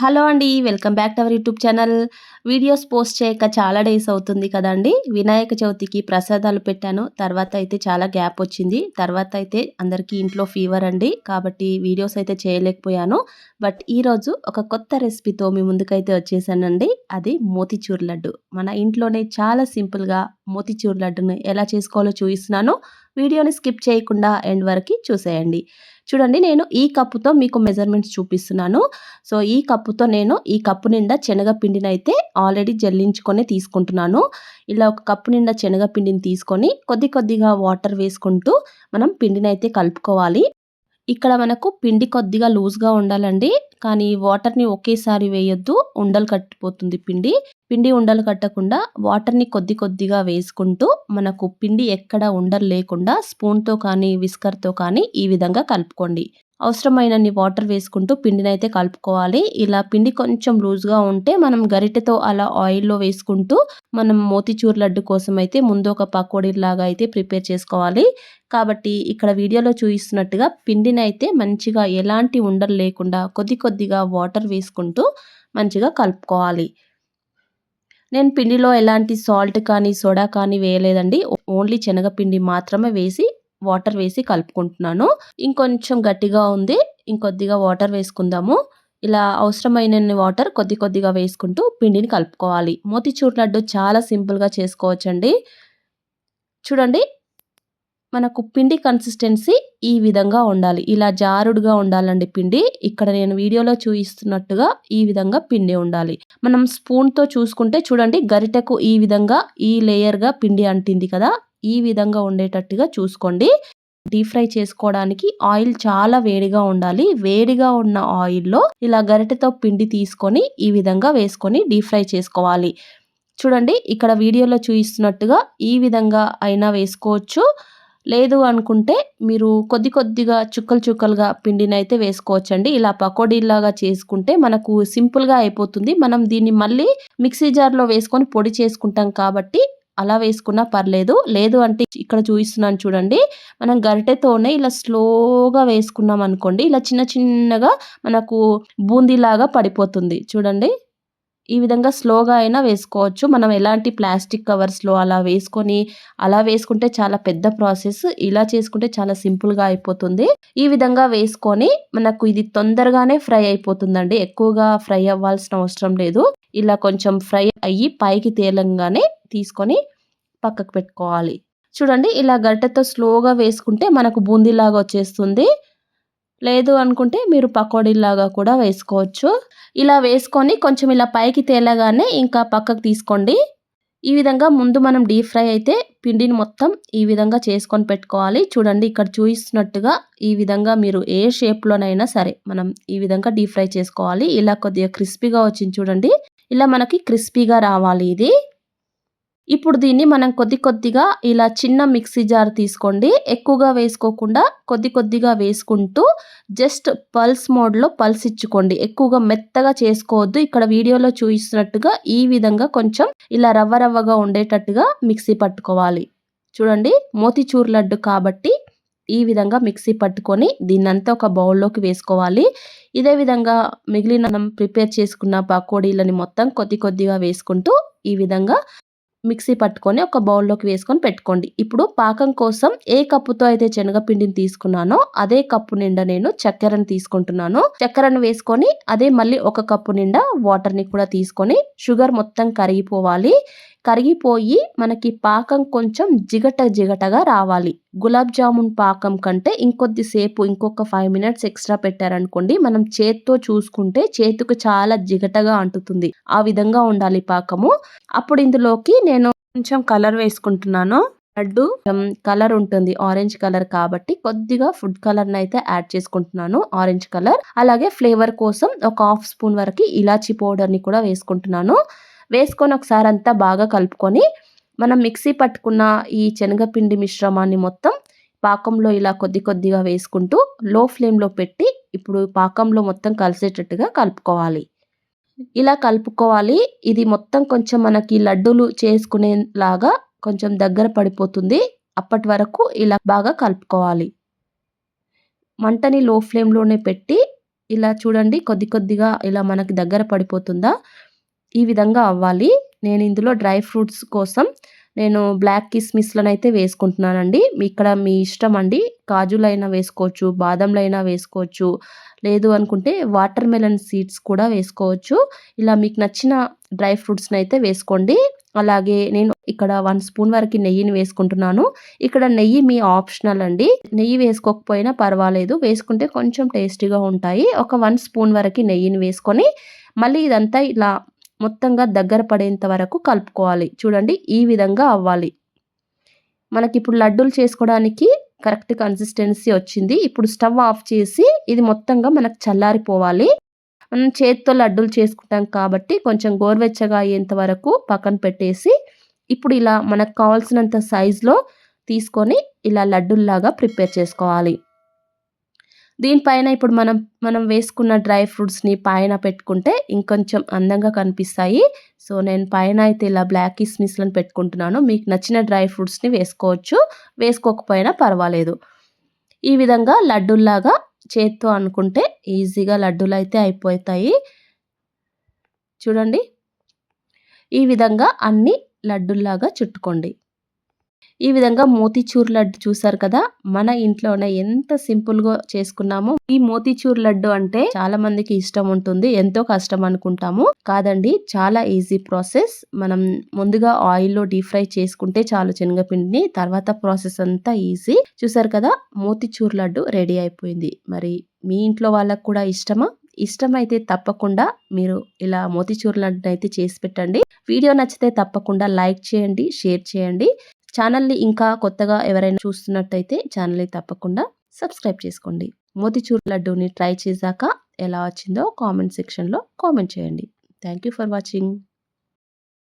Hello అండి welcome back to our YouTube channel. Videos post చేయక చాలా డేస్ అవుతుంది కదండి. వినాయక చవితికి ప్రసాదాలు పెట్టాను. తర్వాత అయితే చాలా గ్యాప్ వచ్చింది. తర్వాత అయితే అందరికీ ఇంట్లో ఫీవర్ అండి. కాబట్టి వీడియోస్ అయితే చేయలేకపోయాను. బట్ ఈరోజు ఒక కొత్త రెసిపీతో మీ ముందుకైతే వచ్చేసానండి. అది మోతిచూర్ లడ్డు. మన ఇంట్లోనే చాలా సింపుల్గా మోతిచూర్ లడ్డును ఎలా చేసుకోవాలో చూపిస్తున్నాను. వీడియోని స్కిప్ చేయకుండా ఎండ్ వరకు చూసేయండి. చూడండి నేను ఈ కప్పుతో మీకు మెజర్మెంట్స్ చూపిస్తున్నాను. సో ఈ కప్పుతో నేను ఈ కప్పు నిండా శనగపిండిని అయితే ఆల్రెడీ జల్లించుకొని తీసుకుంటున్నాను. ఇలా ఒక కప్పు నిండా శనగపిండిని తీసుకొని కొద్ది కొద్దిగా వాటర్ వేసుకుంటూ మనం పిండిని అయితే కలుపుకోవాలి. ఇక్కడ మనకు పిండి కొద్దిగా లూజ్గా ఉండాలండి. కానీ వాటర్ని ఒకేసారి వేయొద్దు. ఉండలు కట్టిపోతుంది పిండి. పిండి ఉండలు కట్టకుండా వాటర్ని కొద్ది కొద్దిగా వేసుకుంటూ మనకు పిండి ఎక్కడ ఉండలు లేకుండా స్పూన్తో కానీ విస్కర్తో కానీ ఈ విధంగా కలుపుకోండి. అవసరమైనన్ని వాటర్ వేసుకుంటూ పిండిని అయితే కలుపుకోవాలి. ఇలా పిండి కొంచెం లూజ్గా ఉంటే మనం గరిటెతో అలా ఆయిల్లో వేసుకుంటూ మనం మోతిచూర్ లడ్డు కోసం అయితే ముందు ఒక పకోడీలాగా అయితే ప్రిపేర్ చేసుకోవాలి. కాబట్టి ఇక్కడ వీడియోలో చూపిస్తున్నట్టుగా పిండిని అయితే మంచిగా ఎలాంటి ఉండలు లేకుండా కొద్ది కొద్దిగా వాటర్ వేసుకుంటూ మంచిగా కలుపుకోవాలి. నేను పిండిలో ఎలాంటి సాల్ట్ కానీ సోడా కానీ వేయలేదండి. ఓన్లీ శనగపిండి మాత్రమే వేసి వాటర్ వేసి కలుపుకుంటున్నాను. ఇంకొంచెం గట్టిగా ఉంది. ఇంకొద్దిగా వాటర్ వేసుకుందాము. ఇలా అవసరమైన వాటర్ కొద్ది కొద్దిగా వేసుకుంటూ పిండిని కలుపుకోవాలి. మోతిచూర్ లడ్డు చాలా సింపుల్గా చేసుకోవచ్చండి. చూడండి. మనకు పిండి కన్సిస్టెన్సీ ఈ విధంగా ఉండాలి. ఇలా జారుడుగా ఉండాలండి పిండి. ఇక్కడ నేను వీడియోలో చూపిస్తున్నట్టుగా ఈ విధంగా పిండి ఉండాలి. మనం స్పూన్తో చూసుకుంటే చూడండి గరిటెకు ఈ విధంగా ఈ లేయర్గా పిండి అంటింది కదా. ఈ విధంగా ఉండేటట్టుగా చూసుకోండి. డీప్ ఫ్రై చేసుకోవడానికి ఆయిల్ చాలా వేడిగా ఉండాలి. వేడిగా ఉన్న ఆయిల్లో ఇలా గరిటెతో పిండి తీసుకొని ఈ విధంగా వేసుకొని డీప్ ఫ్రై చేసుకోవాలి. చూడండి ఇక్కడ వీడియోలో చూపిస్తున్నట్టుగా ఈ విధంగా అయినా వేసుకోవచ్చు. లేదు అనుకుంటే మీరు కొద్ది కొద్దిగా చుక్కలు చుక్కలుగా పిండిని అయితే వేసుకోవచ్చండి. ఇలా పకోడీలాగా చేసుకుంటే మనకు సింపుల్గా అయిపోతుంది. మనం దీన్ని మళ్ళీ మిక్సీ జార్లో వేసుకొని పొడి చేసుకుంటాం కాబట్టి అలా వేసుకున్నా పర్లేదు. లేదు అంటే ఇక్కడ చూపిస్తున్నాను చూడండి. మనం గరిటెతోనే ఇలా స్లోగా వేసుకున్నాం అనుకోండి ఇలా చిన్న చిన్నగా మనకు బూందీలాగా పడిపోతుంది. చూడండి. ఈ విధంగా స్లోగా అయినా వేసుకోవచ్చు. మనం ఎలాంటి ప్లాస్టిక్ కవర్స్లో అలా వేసుకొని అలా వేసుకుంటే చాలా పెద్ద ప్రాసెస్ ఇలా చేసుకుంటే చాలా సింపుల్గా అయిపోతుంది. ఈ విధంగా వేసుకొని మనకు ఇది తొందరగానే ఫ్రై అయిపోతుందండి. ఎక్కువగా ఫ్రై అవ్వాల్సిన అవసరం లేదు. ఇలా కొంచెం ఫ్రై అయ్యి పైకి తేలంగానే తీసుకొని పక్కకు పెట్టుకోవాలి. చూడండి ఇలా గడ్డతో స్లోగా వేసుకుంటే మనకు బూందీలాగా వచ్చేస్తుంది. లేదు అనుకుంటే మీరు పకోడీలాగా కూడా వేసుకోవచ్చు. ఇలా వేసుకొని కొంచెం ఇలా పైకి తేలగానే ఇంకా పక్కకు తీసుకోండి. ఈ విధంగా ముందు మనం డీప్ ఫ్రై అయితే పిండిని మొత్తం ఈ విధంగా చేసుకొని పెట్టుకోవాలి. చూడండి ఇక్కడ చూపిస్తున్నట్టుగా ఈ విధంగా మీరు ఏ షేప్లోనైనా సరే మనం ఈ విధంగా డీప్ ఫ్రై చేసుకోవాలి. ఇలా కొద్దిగా క్రిస్పీగా వచ్చింది చూడండి. ఇలా మనకి క్రిస్పీగా రావాలి ఇది. ఇప్పుడు దీన్ని మనం కొద్ది కొద్దిగా ఇలా చిన్న మిక్సీ జార్ తీసుకోండి. ఎక్కువగా వేసుకోకుండా కొద్ది కొద్దిగా వేసుకుంటూ జస్ట్ పల్స్ మోడ్లో పల్స్ ఇచ్చుకోండి. ఎక్కువగా మెత్తగా చేసుకోవద్దు. ఇక్కడ వీడియోలో చూపిస్తున్నట్టుగా ఈ విధంగా కొంచెం ఇలా రవ్వ రవ్వగా ఉండేటట్టుగా మిక్సీ పట్టుకోవాలి. చూడండి మోతిచూర్ లడ్డు కాబట్టి ఈ విధంగా మిక్సీ పట్టుకొని దీన్నంతా ఒక బౌల్లోకి వేసుకోవాలి. ఇదే విధంగా మిగిలిన మనం ప్రిపేర్ చేసుకున్న పకోడీలని మొత్తం కొద్ది కొద్దిగా వేసుకుంటూ ఈ విధంగా మిక్సీ పట్టుకొని ఒక బౌల్లోకి వేసుకొని పెట్టుకోండి. ఇప్పుడు పాకం కోసం ఏ కప్పుతో అయితే శనగపిండిని తీసుకున్నానో అదే కప్పు నిండా నేను చక్కెరను తీసుకుంటున్నాను. చక్కెరను వేసుకొని అదే మళ్ళీ ఒక కప్పు నిండా వాటర్ని కూడా తీసుకొని షుగర్ మొత్తం కరిగిపోవాలి. కరిగిపోయి మనకి పాకం కొంచెం జిగట జిగటగా రావాలి. గులాబ్ జామున్ పాకం కంటే ఇంకొద్దిసేపు ఇంకొక ఫైవ్ మినిట్స్ ఎక్స్ట్రా పెట్టారనుకోండి మనం చేత్తో చూసుకుంటే చేతికి చాలా జిగటగా అంటుతుంది. ఆ విధంగా ఉండాలి పాకము. అప్పుడు ఇందులోకి నేను కొంచెం కలర్ వేసుకుంటున్నాను. లడ్డు కలర్ ఉంటుంది ఆరెంజ్ కలర్ కాబట్టి కొద్దిగా ఫుడ్ కలర్ అయితే యాడ్ చేసుకుంటున్నాను ఆరెంజ్ కలర్ అలాగే ఫ్లేవర్ కోసం ఒక హాఫ్ స్పూన్ వరకు ఇలాచీ పౌడర్ని కూడా వేసుకుంటున్నాను. వేసుకొని ఒకసారి అంతా బాగా కలుపుకొని మనం మిక్సీ పట్టుకున్న ఈ శనగపిండి మిశ్రమాన్ని మొత్తం పాకంలో ఇలా కొద్ది కొద్దిగా వేసుకుంటూ లో ఫ్లేమ్లో పెట్టి ఇప్పుడు పాకంలో మొత్తం కలిసేటట్టుగా కలుపుకోవాలి. ఇలా కలుపుకోవాలి. ఇది మొత్తం కొంచెం మనకి లడ్డూలు చేసుకునేలాగా కొంచెం దగ్గర పడిపోతుంది. అప్పటి వరకు ఇలా బాగా కలుపుకోవాలి. మంటని లో ఫ్లేమ్లోనే పెట్టి ఇలా చూడండి కొద్ది కొద్దిగా ఇలా మనకి దగ్గర పడిపోతుందా? ఈ విధంగా అవ్వాలి. నేను ఇందులో డ్రై ఫ్రూట్స్ కోసం నేను బ్లాక్ కిస్మిస్లనైతే వేసుకుంటున్నానండి. ఇక్కడ మీ ఇష్టం అండి. కాజులైనా వేసుకోవచ్చు బాదంలైనా వేసుకోవచ్చు లేదు అనుకుంటే వాటర్ మెలన్ సీడ్స్ కూడా వేసుకోవచ్చు. ఇలా మీకు నచ్చిన డ్రై ఫ్రూట్స్ని అయితే వేసుకోండి. అలాగే నేను ఇక్కడ వన్ స్పూన్ వరకు నెయ్యిని వేసుకుంటున్నాను. ఇక్కడ నెయ్యి మీ ఆప్షనల్ అండి. నెయ్యి వేసుకోకపోయినా పర్వాలేదు. వేసుకుంటే కొంచెం టేస్టీగా ఉంటాయి. ఒక వన్ స్పూన్ వరకు నెయ్యిని వేసుకొని మళ్ళీ ఇదంతా ఇలా మొత్తంగా దగ్గర పడేంత వరకు కలుపుకోవాలి. చూడండి ఈ విధంగా అవ్వాలి. మనకి ఇప్పుడు లడ్డూలు చేసుకోవడానికి కరెక్ట్ కన్సిస్టెన్సీ వచ్చింది. ఇప్పుడు స్టవ్ ఆఫ్ చేసి ఇది మొత్తంగా మనకు చల్లారిపోవాలి. మనం చేతితో లడ్డూలు చేసుకుంటాం కాబట్టి కొంచెం గోరువెచ్చగా అయ్యేంత వరకు పక్కన పెట్టేసి ఇప్పుడు ఇలా మనకు కావాల్సినంత సైజులో తీసుకొని ఇలా లడ్డూల్లాగా ప్రిపేర్ చేసుకోవాలి. దీనిపైన ఇప్పుడు మనం మనం వేసుకున్న డ్రై ఫ్రూట్స్ని పైన పెట్టుకుంటే ఇంకొంచెం అందంగా కనిపిస్తాయి. సో నేను పైన అయితే ఇలా బ్లాక్ కిస్మిస్లను పెట్టుకుంటున్నాను. మీకు నచ్చిన డ్రై ఫ్రూట్స్ని వేసుకోవచ్చు. వేసుకోకపోయినా పర్వాలేదు. ఈ విధంగా లడ్డూల్లాగా చేత్తో అనుకుంటే ఈజీగా లడ్డూలు అయితే అయిపోతాయి. చూడండి. ఈ విధంగా అన్ని లడ్డుల్లాగా చుట్టుకోండి. ఈ విధంగా మోతీచూర్ లడ్డు చూసారు కదా? మన ఇంట్లోనే ఎంత సింపుల్గా చేసుకున్నామో ఈ మోతీచూర్ లడ్డు అంటే చాలా మందికి ఇష్టం ఉంటుంది ఎంతో కష్టం అనుకుంటాము. కాదండి చాలా ఈజీ ప్రాసెస్. మనం ముందుగా ఆయిల్లో డీప్ ఫ్రై చేసుకుంటే చాలు శనగపిండిని తర్వాత ప్రాసెస్ అంతా ఈజీ. చూసారు కదా మోతీచూర్ లడ్డు రెడీ అయిపోయింది. మరి మీ ఇంట్లో వాళ్ళకు కూడా ఇష్టమా? ఇష్టమైతే తప్పకుండా మీరు ఇలా మోతీచూర్ లడ్డు అయితే చేసి పెట్టండి. వీడియో నచ్చితే తప్పకుండా లైక్ చేయండి షేర్ చేయండి. ఛానల్ని ఇంకా కొత్తగా ఎవరైనా చూస్తున్నట్టయితే ఛానల్ని తప్పకుండా సబ్స్క్రైబ్ చేసుకోండి. మోతిచూర్ లడ్డూని ట్రై చేశాక ఎలా వచ్చిందో కామెంట్ సెక్షన్లో కామెంట్ చేయండి. Thank you for watching.